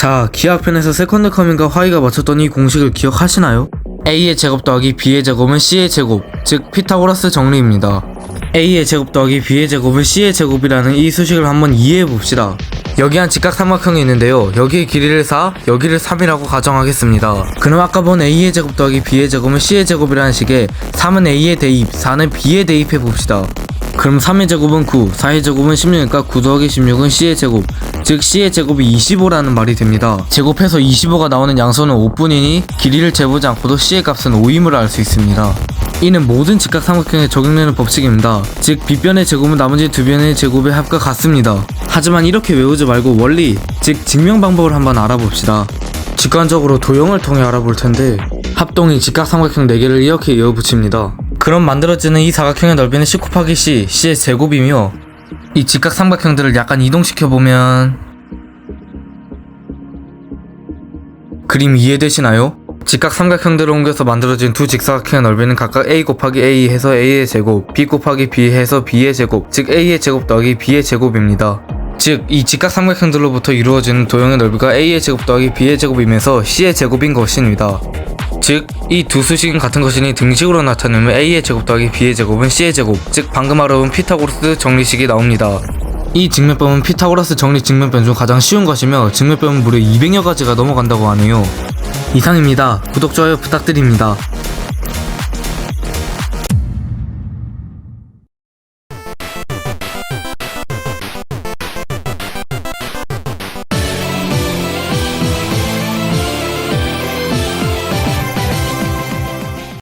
자, 기하편에서 세컨드 커밍과 화이가 맞췄던 이 공식을 기억하시나요? A의 제곱 더하기 B의 제곱은 C의 제곱, 즉 피타고라스 정리입니다. A의 제곱 더하기 B의 제곱은 C의 제곱이라는 이 수식을 한번 이해해 봅시다. 여기 한 직각 삼각형이 있는데요. 여기의 길이를 4, 여기를 3이라고 가정하겠습니다. 그럼 아까 본 A의 제곱 더하기 B의 제곱은 C의 제곱이라는 식에 3은 A의 대입, 4는 B의 대입해 봅시다. 그럼 3의 제곱은 9, 4의 제곱은 16이니까 9 더하기 16은 C의 제곱, 즉 C의 제곱이 25라는 말이 됩니다. 제곱해서 25가 나오는 양수는 5뿐이니 길이를 재보지 않고도 C의 값은 5임을 알 수 있습니다. 이는 모든 직각 삼각형에 적용되는 법칙입니다. 즉 빗변의 제곱은 나머지 두 변의 제곱의 합과 같습니다. 하지만 이렇게 외우지 말고 원리, 즉 증명 방법을 한번 알아봅시다. 직관적으로 도형을 통해 알아볼 텐데 합동이 직각 삼각형 4개를 이렇게 이어붙입니다. 그럼 만들어지는 이 사각형의 넓이는 C 곱하기 C, C의 제곱이며 이 직각 삼각형들을 약간 이동시켜보면 그림 이해되시나요? 직각 삼각형들을 옮겨서 만들어진 두 직사각형의 넓이는 각각 a 곱하기 a 해서 a의 제곱, b 곱하기 b 해서 b의 제곱, 즉 a의 제곱 더하기 b의 제곱입니다. 즉, 이 직각 삼각형들로부터 이루어지는 도형의 넓이가 a의 제곱 더하기 b의 제곱이면서 c의 제곱인 것입니다. 즉, 이 두 수식은 같은 것이니 등식으로 나타내면 a의 제곱 더하기 b의 제곱은 c의 제곱, 즉 방금 알아본 피타고라스 정리식이 나옵니다. 이 증명법은 피타고라스 정리 증명법 중 가장 쉬운 것이며 증명법은 무려 200여 가지가 넘어간다고 하네요. 이상입니다. 구독, 좋아요 부탁드립니다.